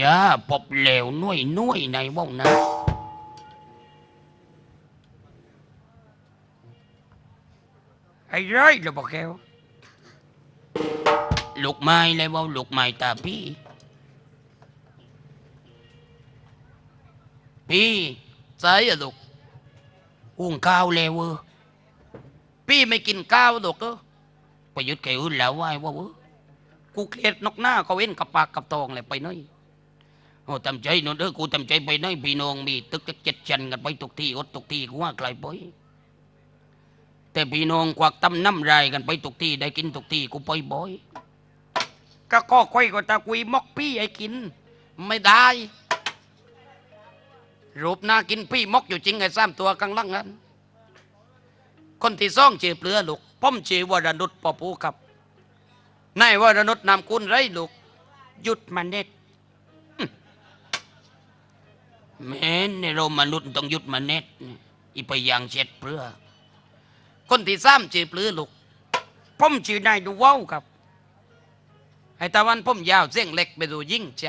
อย่าปบเหลวนุ่ยนุ่ยในว่าวนะไอ้ร้อยเลบอกแกวลูกไม้เลยว่าลูกไม้ตาพี่ พี่ใส่อะลูกหุงข้าวแล้วเว้ยพี่ไม่กินข้าวลูกเออไปยึดแกอื่นแล้วว่าไอ้ว่าเว้ยกูเครียดนกหน้าเขาเว้นกับปากกับตองเลยไปน้อย อ้ทำใจหนเด้อกูทำใจไปหนพี่น้องมีตึกจักเจ็ดชันกันไปทุกที่อดทุกที่กูว่าไกลไปแต่พี่น้องควักตำน้ำรายกันไปทุกที่ได้กินทุกที่กูไปบ่อยก็ก็ค่อยก็ตะกุยมอกพี่ให้กิน ไม่ได้รูปหน้ากินพี่มอกอยู่จริงไอ้สามตัวกลางล่างนั้น คนที่ซ่องชื่อเปลือลูกพ่อมชื่อวรนุชปอปูครับนายวรนุชนามคุณไรลูกหยุดมาเน็ต แม้นในเรามนุษย์ต้องหยุดมาเน็ตอีไปยางเช็ดเปลือคนที่สามชื่อเปลือลูกพ่อมชื่อนายดูว้าครับไอ้ตะวันผมยาวเส้นเล็กไปดูยิ่งใจ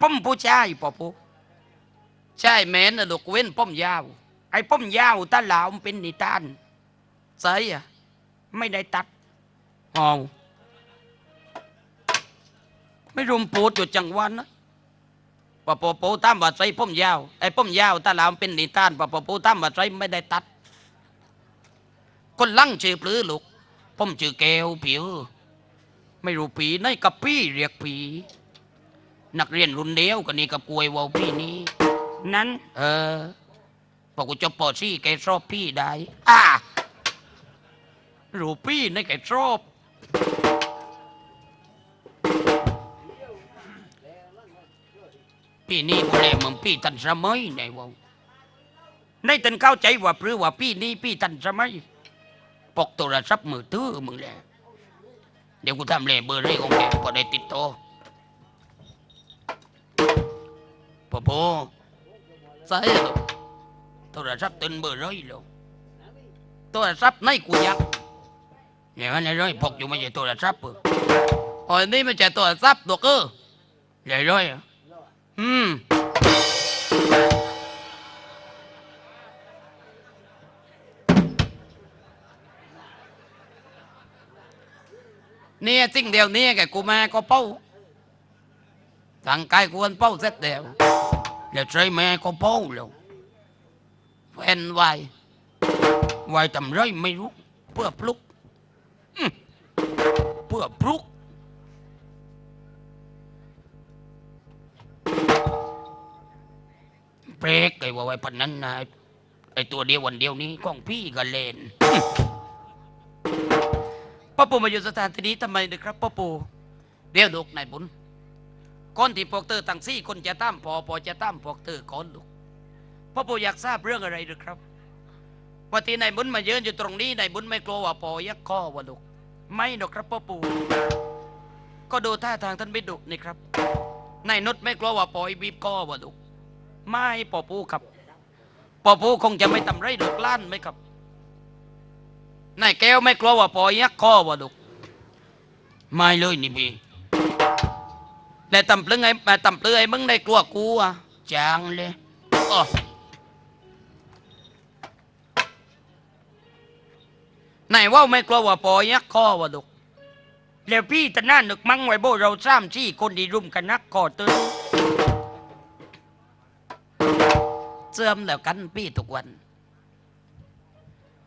ผมผู้ชายปอปูใช่แม่นนะลูกเว้นผมยาว ไอ้ผมยาวตาหลาวเป็นนิทานใส่อะไม่ได้ตัดอ๋อไม่รุมปูดอยู่จังหวันนะ ปะปอปูตามว่าใส่ผมยาวไอ้ผมยาวตาหลาวมันเป็นนิทานปะปอปูตามว่าใส่ไม่ได้ตัด คนลั่งชื่อปลือลูกผมชื่อแก้วผิว ไม่รู้ผีไหนกับพี่เรียกผีนักเรียนรุ่นเดียวกันนี่กับกวยเวาพี่นี้ นั้น เออพอกูจบปอซี่แกชอบพี่ได้อ่ารู้พี่ในแกชอบ พี่นี่กูเลยมึงพี่ทันสมัยไหนวะในตันเข้าใจว่าพรือว่าพี่นี่พี่ทันสมัยปกโทรศัพท์มือถือมึงแหละเดี๋ยวกูทำเลยเบอร์เลยของแกก็ได้ติดต่อพ่อพ่อใส่ลูกโทรศัพท์ตึนเบอร์เลยลูกโทรศัพท์ไหนกูยักอย่างนั้นเลยพกอยู่ไม่ใช่โทรศัพท์เอออ๋อนี่ไม่ใช่โทรศัพท์ลูกเออเลยเลยอะ อืม เนี่ยสิ่งเดียวนี้แกกูมาก็เป้าทางกายกูันเป้าเสร็จเดียวเดี๋ยวใจแม่ก็เป้าแล้วแฟนไวไวทำไรไม่รู้ เพื่อปลุก เพื่อปลุก เบรกไอ้ว่าไว้พันนั้นนะไอ้ตัวเดียววันเดียวนี้ของพี่ก็เล่นป้าปูมาอยู่สถานที่นี้ทำไมนะครับป้าปูเดี๋ยวลูกนายบุญก่อนที่พวกเธอร์ตั้งสี่คนจะตั้มพอพอจะตั้มพวกเธอร์ก่อนลูกป้าปูอยากทราบเรื่องอะไรหรือครับว่าที่นายบุญมาเยือนอยู่ตรงนี้นายบุญไม่กลัวว่าปอยักข้อวะลูกไม่หรอกครับป้าปูก็ดูท่าทางท่านไม่ดุนี่ครับนายนุชไม่กลัวว่าปอยบีบก้อวะลูก ไม่ปอปูครับปอปูคงจะไม่ทำไรลูกล้านไหมครับนายแก้วไม่กลัวว่าปอยักข้อวะลูกไม่เลยนี่พี่แล้วตำเปลึงไอ้มาตำปลือไอ้มึงได้กลัวกูอะจางเลยอ้อนายว่าไม่กลัวว่าปอยักข้อวะลูกแล้วพี่ตะหน้าหนึกมั้งไว้โบเราสามสี่คนดีรุมกันนักคอตึง เสื่อมแล้วกันพี่ทุกวัน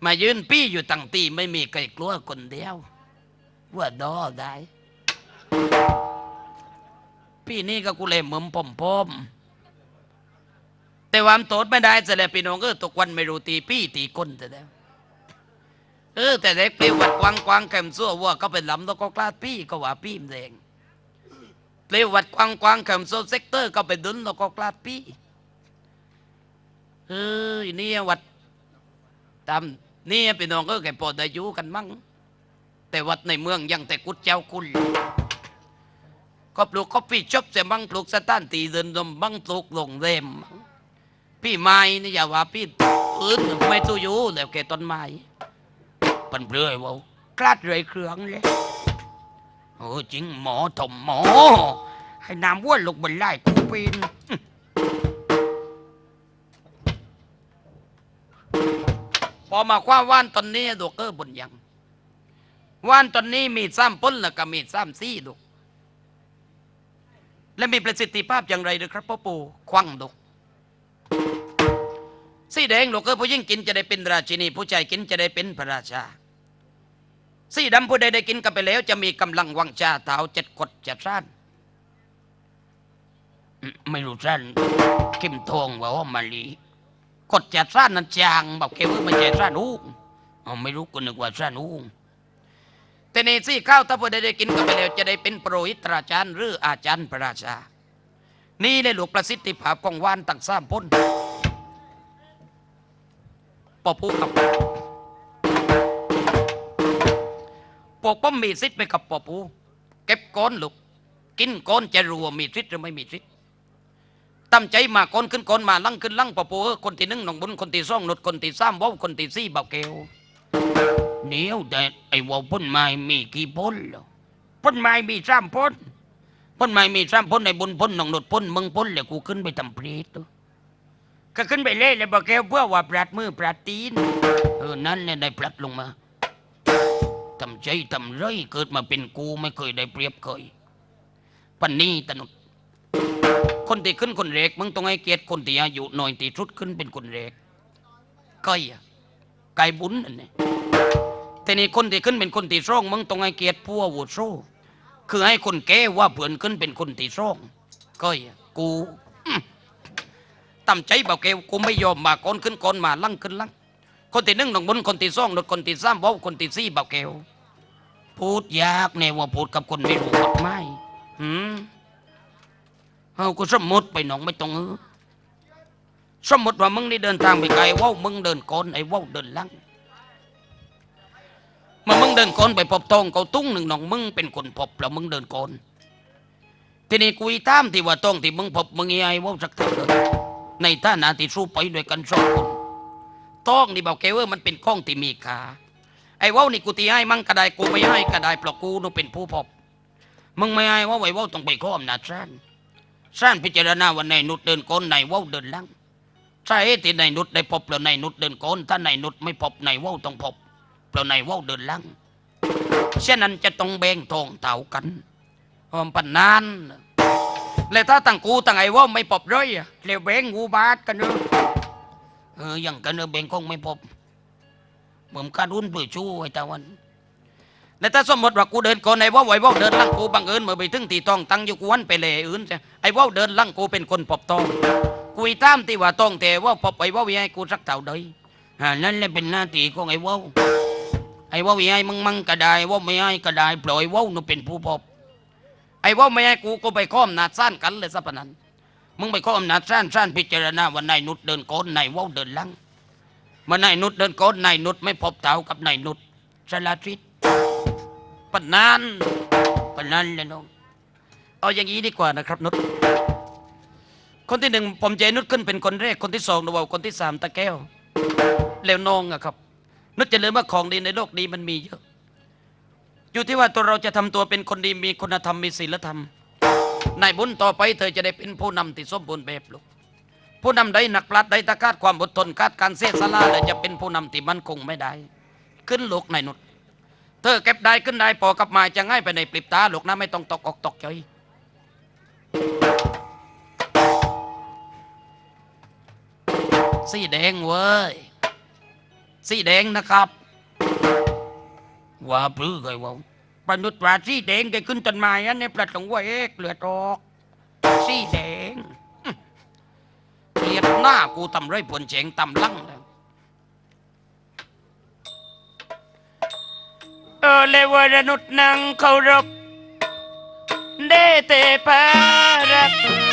มายืนพี่อยู่ตั้งตีไม่มีใครกลัวคนเดียว ว่าดอได้พี่นี่ก็กูเลยเหมือนผมพมแต่ความโตดไม่ได้จะแล้วพี่น้องเออทุกวันไม่รู้ตีพี่ตีคนแต่แล้วเออแต่เด็กปลิววัดกวางกวางแคมซัววัวก็เป็นลำแล้วก็กล้าดพี่ก็ว่าพี่มนแดงปลววัดกวางกวางแคมโซเซกเตอร์ก็เป็นดุนแล้วก็กล้าดพี่ เฮ้ยนี่วัดตามนี่พี่น้องก็แก่ปอดอายุกันมั่งแต่วัดในเมืองยังแต่กุดเจ้าคุณก็ปลูกคอฟฟี่ช็อปแต่บังปลูกสถานตีเดินดมบังปลูกโรงแรมพี่ไม้นี่อย่าว่าพี่อื่นไม่ตู้อยู่แล้วแกต้นไม้ปันเปลือยว่ากลาดเลยเครื่องเลยโอ้จริงหมอถมหมอ ให้น้ำว่วนลงบนไล่กูป็น พอมาคว้าว่านตอนนี้ดอกเกอร์บนยังว่านตอนนี้มีซ้ำป้นแล้วก็มีซ้ำซี่ดอกและมีประสิทธิภาพอย่างไรด้อครับพ่อปู่ควังดอกสีแดงดอกเกอร์ผู้ยิ่งกินจะได้เป็นราชินี ผู้ชายกินจะได้เป็นพระราชาสีดำผู้ใดได้กินกันไปแล้ว จะมีกำลังวังชาเท้าเจ็ดกดเจ็ดร้านไม่รู้ร้านเข้มทองว่าว่ามาลี กดจ็ดร้านนั้นจางบอกแค่ว่าไม่ใช่ร้านอู้เอไม่รู้ก็นึกว่าร้านอู้แต่ในซี่ข้าวถ้าผู้ใดได้กินกันไปแล้วจะได้เป็นโปรหิตราจารย์หรืออาจารย์พระราชา นี่ในหลวงประสิทธิภาพของวานตั้งสามพ้นปอปูกับปกป้อมมีสิทธิ์ไปกับปอปู เก็บก้อนลูก กินก้อนจะรู้ว่ามีสิทธิ์หรือไม่มีสิทธิ์ ตั้มใจมาก้อนขึ้นก้อนมาลั่งขึ้นลั่งปอปูเออคนที่หนึ่งหนองบุญคนที่สองหนดคนที่สามว้าคนที่สี่เบาเกวเดี๋ยวแต่ไอ้ว้าพ่นไม้มีกี่พ้นหรอพ่นไม้มีสามพ้นพ่นไม้มีสามพ้นในบุญพ้นหนองหนุดพ้นมึงพ้นเลยกูขึ้นไปทำเพลทตัวก็ขึ้นไปเล่เลยเบาเกวเพื่อว่าปลัดมือปลัดตีนเออนั่นเนี่ยได้ปลัดลงมาทำใจทำไรเกิดมาเป็นกูไม่เคยได้เปรียบเคยปันนี้ตนุด คนที่ขึ้นคนแรกมึงต้องให้เกียรติคนที่อายุหน่อยที่สุดขึ้นเป็นคนแรกไก่อะไก่บุญนั่นนี่แต่นี่คนที่ขึ้นเป็นคนที่องมึงต้องให้เกียรติผู้อาวุโสคือให้คนแก่ว่าเผื่อนขึ้นเป็นคนที่องก่อะกูตั้มใจเบาเกวกูไม่ยอมมาก่อนขึ้นก่อนมาลั่งขึ้นลั่งคนที่หนึ่งหนองบุญคนที่องหนดคนที่สามเว้าคนที่สี่เบาแก้วพูดยากแน่ว่าพูดกับคนไม่รู้กฎหมายหืม เอาก็สมมติไปหนองไม่ต้องเออสมมติว่ามึงนี่เดินทางไปไกลว้ามึงเดินก่อนไอ้ว้าเดินลังเมื่อมึงเดินก่อนไปพบตองเขาตุ้งหนึ่งหนองมึงเป็นคนพบแล้วมึงเดินก่อนทีนี้กุยตามที่ว่าตองที่มึงพบมึงไอ้ว้าสักเท่าเลยในท่านาที่สู้ไปด้วยกันสองคนต้องนี่บอกแกว่ามันเป็นข้องที่มีค่าไอ้ว้านี่กูตีให้มั่งก็ไดกูไม่ให้ก็ได้เพรากูนู่เป็นผู้พบมึงไม่ให้ว่าไอ้ว้าต้องไปข้อมนาจสั้น สั้นพิจารณาวันไหนนุดเดินโกนไหนว้าวเดินลังใช่ที่ไหนนุดได้พบแล้วไหนนุดเดินโกนถ้าไหนนุดไม่พบไหนว้าวต้องพบเพราะไหนว้าวเดินลังเช่นนั้นจะต้องแบ่งทองเต่ากันหอมปันนานและถ้าตั้งกูตั้งไอ้ว้าไม่พบเลยอะแล้วแบ่งกูบาทกันเนอะเอออย่างกันเออเบงคงไม่พบผมคาดรุ่นเปื่อชู้ไอ้ตาวัน แต่ถ้าสมมติว่ากูเดินก่อนไอ้ว่าวไอ้ว่าวเดินลังกูบังเอิญเมื่อไปถึงตีตองตั้งอยู่กวนไปเลยอื่นใช่ไอ้ว่าวเดินลังกูเป็นคนพบตองกูอีตามที่ว่าตองแต่ว่าพบไอ้ว่าวให้กูสักเท่าใดอ่านั่นแหละเป็นหน้าที่ของไอ้ว่าวไอ้ว่าวให้มึงมั่งก็ได้ว่าวไม่ให้ก็ไดปล่อยว่าวนู่เป็นผู้พบไอ้ว่าวไม่ให้กูก็ไปค้อมนาดซ่านกันเลยซะปะนั้นมึงไปข้ออำนาจสั้นสั้นพิจารณาวันนายนุดเดินโกนนายว้าเดินลังเมื่อนายนุดเดินโกนนายนุดไม่พบเต่ากับนายนุดสละทิศ ปนนั้นปนนั้นเลยน้อง เอาอย่างนี้ดีกว่านะครับนุดคนที่หนึ่งผมใจนุดขึ้นเป็นคนแรก คนที่สองนวาคนที่สามตะแก้ว แล้วน้องอะครับ นุดจะเลืมว่าของดีในโลกนี้มันมีเยอะ อยู่ที่ว่าตัวเราจะทำตัวเป็นคนดีมีคุณธรรมมีศีลธรรมนบุญต่อไปเธอจะได้เป็นผู้นำที่สมบูรณ์แบบลูกผู้นำได้หนักปลัดได้ตะคาดความอดทนคาดการเสียสละและจะเป็นผู้นำที่มั่นคงไม่ได้ ขึ้นโลูกนนุช เธอเก็บได้ขึ้นได้ปอกับหมายจะง่ายไปในปลิบตาหลกนะไม่ต้องตกอกตกใจสีแดงเว้ยสีแดงนะครับ ว่าปลื้อไงวะปนุษย์ปลาสีแดงแกขึ้นต้นไม้อันในปลาสงว่าเอกเลือดออกสีแดงเกลียดหน้ากูทำไรผลเฉงตำลังแล้ว เออเลวรนุษนางเคารพเดเตปารัก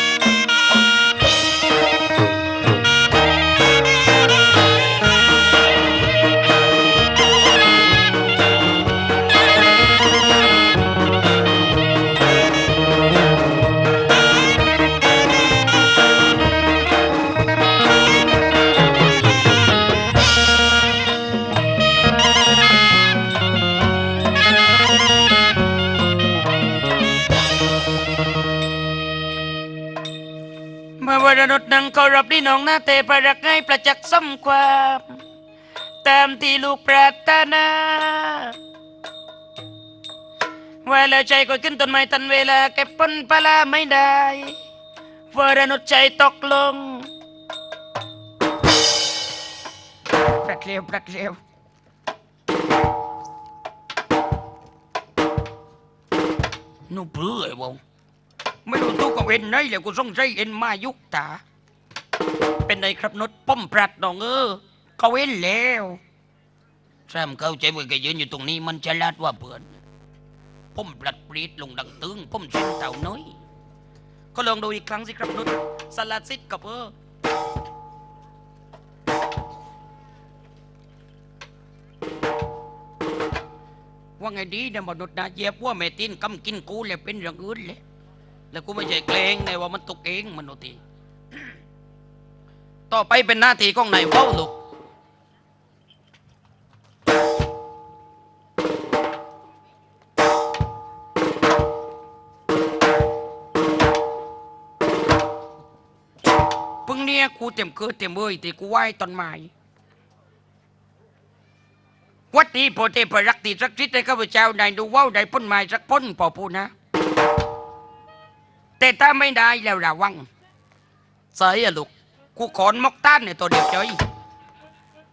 รนุษนังเคารพนี่น้องหน้าเตประรักให้ประจักษ์สมความ ตามที่ลูกปรารถนาว่าแล้วใจก็ขึ้นต้นไม้ทันเวลาเก็บผลปลาไม่ได้วรนุษใจตกลงปรักเร็วปรักเร็วหนูเบื่อไอ้วง ไม่รู้ตู้กับเอ็นไหนเลยกูสงสัยเอ็นมายุกตา เป็นไงครับนดป้อมปรัดน้องเออเขาเอ็นแล้วแซมเข้าใจว่าแกยืนอยู่ตรงนี้มันฉลาดว่าเพื่อนป้อมปรัดปรีดลงดังตึงป้อมเส้นเต่าน้อยก็ลองดูอีกครั้งสิครับนุชสลัดซิดกับเออว่าไงดีเนี่ยมนุษย์นะเยียบว่าแม่ตีนกำกินกูเลยเป็นอย่างอื่นเลย แล้วกูไม่ใช่เกรงในว่ามันตกเองมนุษย์ทีต่อไปเป็นหน้าที่ของนายเว้าลูกพึ่งเนี่ยกูเต็มเกิดเต็มเอ้ยที่กูไหว้ต้นไม้วัดนี้โปรเทพรักติสักทิศให้ข้าพเจ้านายดูว้าได้พ้นไม้สักพ้นพอพูดนะ แต่ถ้าไม่ได้แล้วระวังใส่อะลูกกูขอนมอกต้านเนี่ยตัวเดียวเฉย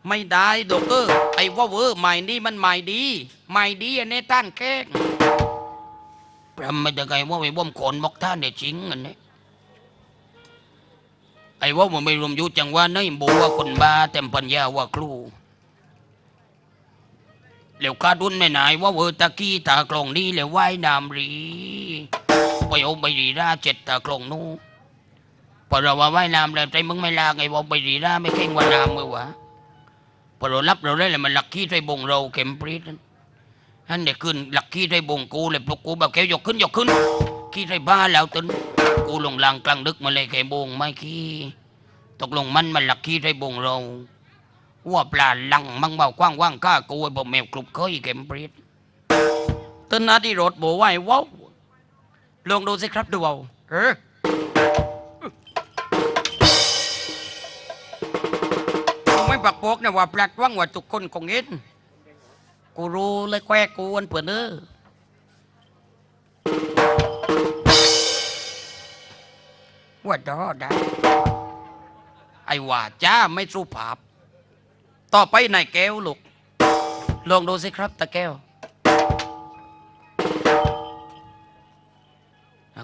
ไม่ได้ดอกเออไอ้ว่าเวอร์ใหม่นี่มันใหม่ดีใหม่ดีอันนี้ต้านแกล้งพรำไม่ได้ไงว่าไอ้ว่าขอนมอกต้านเนี่ยจริงอันนี้ไอ้ว่ามันไม่รวมยู่จังว่าในบัวคนบ้าเต็มปัญญาว่าครูเหลวคาดุนไม่นายว่าเวอร์ตะกี้ตากลองนี่แล้วว่ายน้ำรี ไปเอาไปรีราเจ็ดตากลงนู้พอเราว่าว่ายน้ำแล้วใจมึงไม่ลาไงว่าไปรีราไม่เข่งว่าน้ำมือวะพอเรารับเราได้เลยมันหลักขี้ใจบงเราเข็มปรีดนั่นนั่นเด็กขึ้นหลักขี้ใจบงกูเลยปลุกกูแบบแกยกขึ้นยกขึ้นขี้ใจบ้าแล้วตึนกูลงลางกลางดึกมาเลยแกบงไม่ขี้ตกลงมันมันหลักขี้ใจบงเราว่าปลาลังมังเบากว้างว่างก้ากูไอ้บ่แมวกลุบเคยเข็มปรีดตึนนาที่รถโบไหวว้าว ลองดูสิครับดูเอาเออไม่ปักโปกนะว่าปลัดว่างว่าทุกคนคงเห็นกูรู้เลยแควกูอันเปิดเนอว่าดอได้ไอ้ว่าจ้าไม่สู้ภาพต่อไปนายแก้วลูกลองดูสิครับตาแก้ว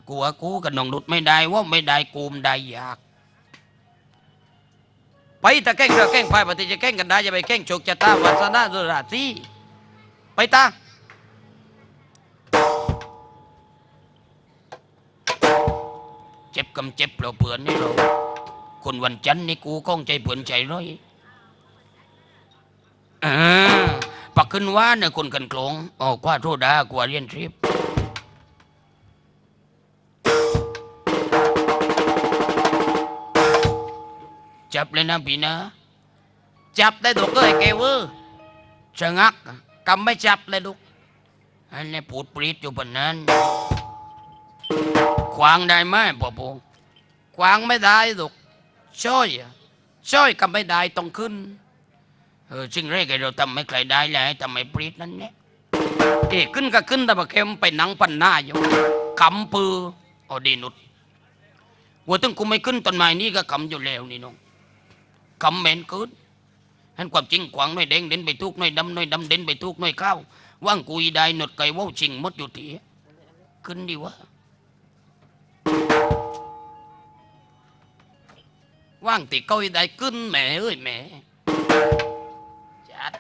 กูว่ากูกับน้องนุดไม่ได้ว่าไม่ได้กูมได้อยาก ไปตะแก้งเรือแก้งพายปฏิจะแก้งกันได้จะไปแก้งโชคชะตาวาสนาดุราศีไปตาเจ็บกำเจ็บเปล่าเผื่อนนี่เราคนวันจันทร์นี่กูก้องใจเผื่อนใจร้อยอ่าปักขึ้นว่าเนี่ยคนกันโกลงออกว่าโทษดากว่าเรียนทริป จับเลยนะพี่นะจับได้ถูกก็ไอ้แกเวอร์ชะงักกำไม่จับเลยลูกอันนี้พูดปรีดอยู่บนนั้น ขวางได้ไหมพ่อปูขวางไม่ได้ลูกช่อยช่อยกำไม่ได้ต้องขึ้นเออซึ่งแรกไอ้เราทำไม่ใครได้เลยทำไม่ปรีดนั่นเนี่ยเอ้ขึ้นก็ขึ้นแต่ว่าแกมไปหนังปันหน้าอยู่กำปืออดีนุดว่าตึงกูไม่ขึ้นต้นไม้นี่ก็กำอยู่แล้วนี่น้อง คำเมนเกินฮันความจริงขวางน้อยแดงเด่นไปทุกน้อยดำน้อยดำเด่นไปทุกน้อยข้าวว่างกุยได้หนดไก่ว่าวจริงมดอยู่ทีขึ้นดีวะว่างตีก้อยได้ขึ้นแม่เอ้ยแม่จัด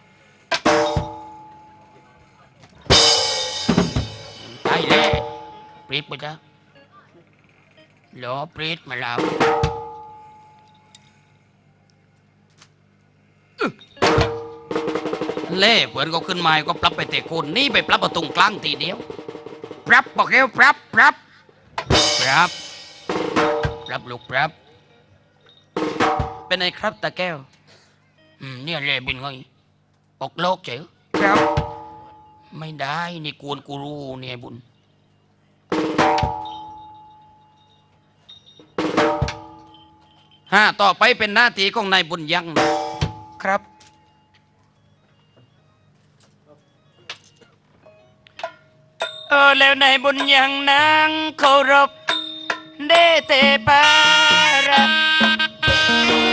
ตายแล้วปรีดไปจ้ะหลอปรีดมาแล้ว เล่เปิดก็ขึ้นมาก็ปรับไปเตะโคนนี่ไปปรับประตรงกลางทีเดียวปรับบอกเร็วปรับปรับปรับปรับลูกปรับ เป็นไงครับตาแก้วอืมเนี่ยเล่เป็นไงออกโลกเฉยครับ ไม่ได้นี่กวนกูรู้เนี่ยบุญห้าต่อไปเป็นหน้าที่ของนายบุญยังครับ เออแล้วนายบุญยังนางเคารพเดเตปาระก็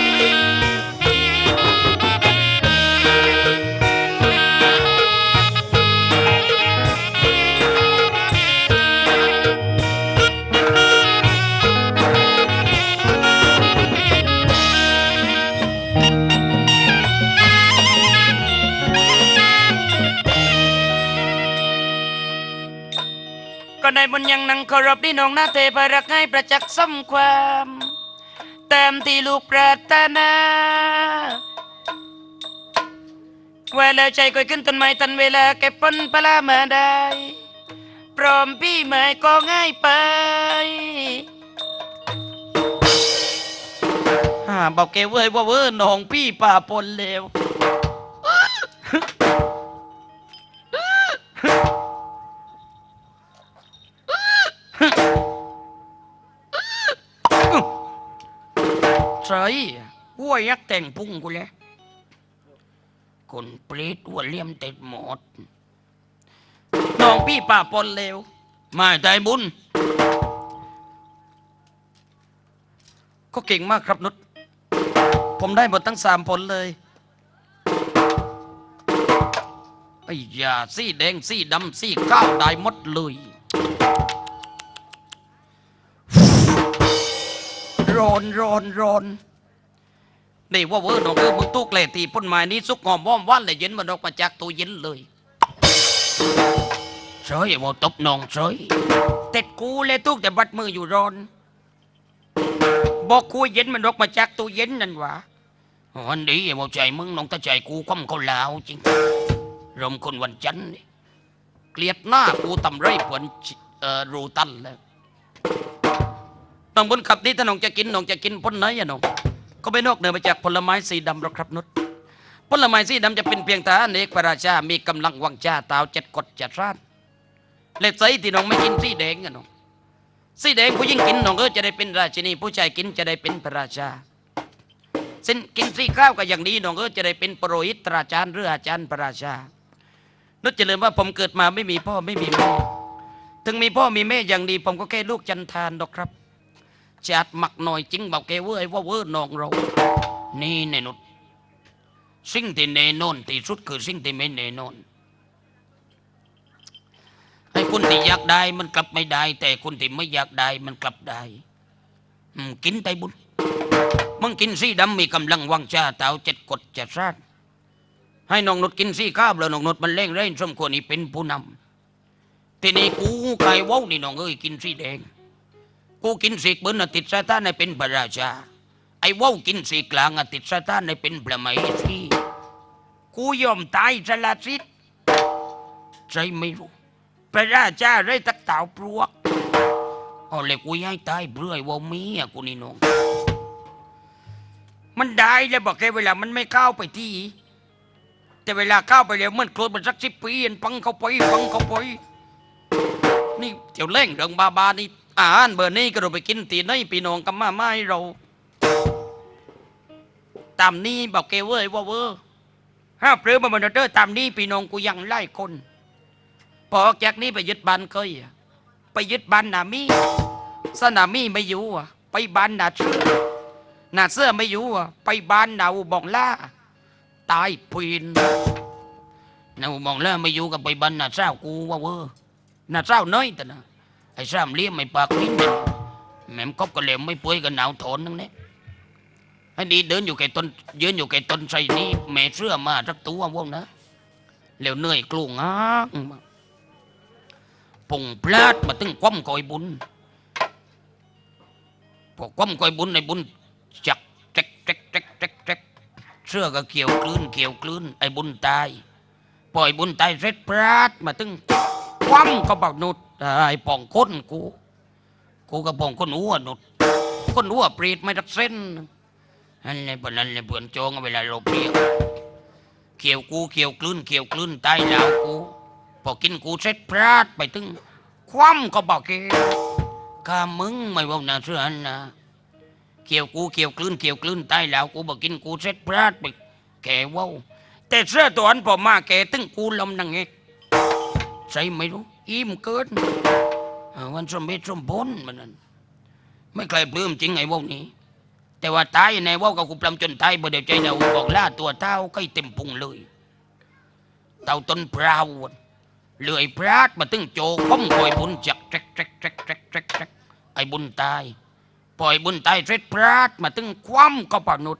นยังนังเคารพที่น้องนาเทพรักให้ประจักษ์สมความ ตามที่ลูกปรารถนาว่าแล้วใจก็ขึ้นต้นไม้ทันเวลาเก็บผลปลามาได้ พร้อมพี่ไม้ก็ง่ายไปอ่าบอกแกเว้ยว่าเว้ยน้องพี่ป่าปนเลว ใช่วัวยักษ์แต่งพุ่งกูเลยคนเปรตวัวเลี่ยมเต็ดหมดน้องพี่ป่าปนเลวไม่ใจบุญ ก็เก่งมากครับนุชผมได้หมดทั้งสามผลเลยไอ้ยาสีแดงสีดำสีข้าวได้หมดเลย ร้อนร้อนร้อนนี่ว่าเวอร์น้องเออมึงตุกเลยตีพ่นไม้นี้สุกหอมว่อมว่านเลยเย็นมันออกมาจากตู้เย็นเลยเฉยว่าตบน้องเฉยเต็ดกูเลยตุกแต่บัดมืออยู่ร้อนบอกกูเย็นมันออกมาจากตู้เย็นนั่นหวะวันนี้อย่าใจมึงน้องตาใจกูคว่ำเขาลาวจริงรมคนวันจันทร์เกลียดหน้ากูตำไรผวนรูตันแล้ว น้องบนขับนี้ถ้าน้องจะกินน้องจะกินพ้นไหนอะน้องก็ไม่นอกเหนือไปจากผลไม้สีดำหรอกครับนุชผลไม้สีดำจะเป็นเพียงทหาเอกพระราชา มีกำลังวังชาตาวเจ็ดกฎเจ็ดร้านเล็ดใสที่น้องไม่กินสีแดงอะน้องสีแดงผู้หญิงกินน้องก็จะได้เป็นราชินี ผู้ชายกินจะได้เป็นพระราชาเส้นกินสีข้าวก็อย่างนี้น้องก็จะได้เป็นโปรหิตราชาญหรืออาจารย์พระราชานุชจะลืมว่าผมเกิดมาไม่มีพ่อไม่มีแม่ถึงมีพ่อมีแม่อย่างดีผมก็แค่ลูกจันทานหรอกครับ จัดมักหน่อยจริงบอกแกเว้ยว่าเว้ยน้องเรา นี่แน่นอนสิ่งที่แน่นอนที่สุดคือสิ่งที่ไม่แน่นอนให้คนที่อยากได้มันกลับไม่ได้ แต่คนที่ไม่อยากได้มันกลับได้กินไปบุญมึงกินสีดำมีกำลังวังชาเต่าเจ็ดกดเจ็ดซาดให้น้องนุดกินสีข้าวแล้วน้องนุดมันเล่งเร่งสมควรนี่เป็นผู้นำทีนี้กูไก่ว้าวนี่น้องเอ้ยกินสีแดง กูกินสีเบิ้ลน่ะติดซาตานในเป็นพระราชา ไอ้ว่าวกินสีกลางน่ะติดซาตานในเป็นพระมเหสีกูยอมตายสละสิทธิ์ใจไม่รู้ พระราชาไรตักเต่าปลวกเอาเลยกูย้ายตายเบื่อว่าเมียกูนี่น้องมันได้แล้วบอกแค่เวลามันไม่เข้าไปที่ แต่เวลาเข้าไปแล้วมันโกรธมันสักสิบปีอันปังเข้าไปปังเข้าไปนี่เที่ยวเล่งเรื่องบาบานี่ อาหารเบอร์นี้ก็เราไปกินตีไหนพี่น้องกับมาไม่เรา ตามนี้บอกเกเว้ยว่าเวอร์ห้าเปลือมาบันเดอร์ตามนี้พี่น้องกูยังไล่คนพอจากนี้ไปยึดบ้านเคยไปยึดบ้านนามีสนามีไม่อยู่อะไปบ้านนาเชื่อนาเสื้อไม่อยู่อะไปบ้านนาอุบองล่าตายพินนาอุบองล่าไม่อยู่กับไปบ้านนาเศร้ากูว่าเวอร์นาเศร้าน้อยแต่นะ ไอ้ซ้ำเลี้ยงไม่ปากลิ้นแม่มคบกันเหลวไม่ป่วยกันหนาวทนนั่งเนี่ยไอ้นี่เดินอยู่แก่ต้นยืนอยู่แก่ต้นไทรนี่แม่เสื้อมาสักตัววงนะแล้วเหนื่อยกลุงอ้างปุ่งพลาดมาตึงคว่ำกอยบุญพอคว่ำกอยบุญในบุญจักแจ๊กแจ๊กแจ๊กแจ๊กแจ๊กเสื้อก็เกี่ยวกลืนเกี่ยวกลืนไอ้บุญตายปล่อยบุญตายเสร็จพลาดมาตึงคว่ำก็บอกนุด ไอ้ป่องค้นกู กูก็ป่องคนหัวนนุดคนหัวนปรีดไม่รักเส้นนั่นเลยปนนั่นเลยเพื่อนโจงเอาเวลาเราเปรี้ยวเขียวกูเขียวกลืนเขียวกลืนตายแล้วกูพอกินกูเสร็จพลาดไปถึง คว่ำก็บอกเกข้ามึงไม่ว่านาเชื่อนะเกี่ยวกูเกี่ยวกลืนเกี่ยวกลืนตายแล้วกูบอกกินกูเซ็ตพลาดไปแกเว้าแต่เสื้อตัวอันพอมาแกตึงกูลำนังเอกใช่ไม่รู้ อิ่มเกินวันสมเด็จสมบนมันนั่นไม่เคยปลื้มจริงไอ้เว่านี้ แต่ว่าตายในว่ากับกูปลำจนตายบ่เดียวใจเดาบอกล่าตัวเต้าใกล้เต็มพุงเลยเต่าต้นพราวเลื่อยพลาดมาตึงโจก้มคอยบุญจักแจ๊กแจ๊กแจ๊กแจ๊กแจ๊กแจ๊กไอ้บุญตายปล่อยบุญตายเสร็จพลาดมาตึงคว่ำก็ปนุษ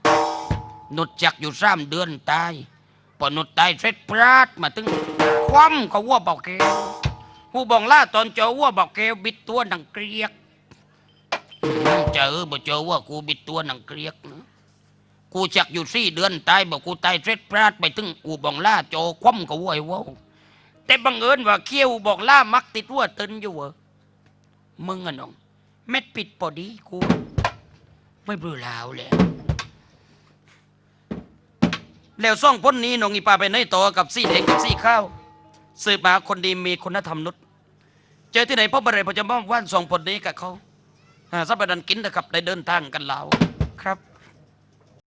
นุดจักอยู่สามเดือนตายปนุษตายเสร็จพลาดมาตึงคว่ำก็วัวบอกแกว ผู้บองล่าตอนเจอวัวบอกแกวบิดตัวหนังเกรียกเจอบ่เจอว่ากูบิดตัวหนังเกรียกนะกูจักอยู่สี่เดือนตายบอกกูตายเสร็จพลาดไปตึงกูบองล่าโจคว่ำก็วัวไอ้เว้าแต่บังเอิญว่าเขี้ยวบอกล่ามักติดวัวตึนอยู่เหรอมึงอะน้องเม็ดปิดพอดีกู ไม่เบื่อลาวเลยแล้วซ่องพ้นนี้น้องอีปาไปในต่อกับซี่แดงกับซี่ข้าว สืบมาคนดีมีคุณธรรมนุษย์ เจอที่ไหนพ่อบ่ได้พอจะมอบว่านส่งผลนี้กับเขาสัปดาห์กินนะครับได้เดินทางกันลาวครับ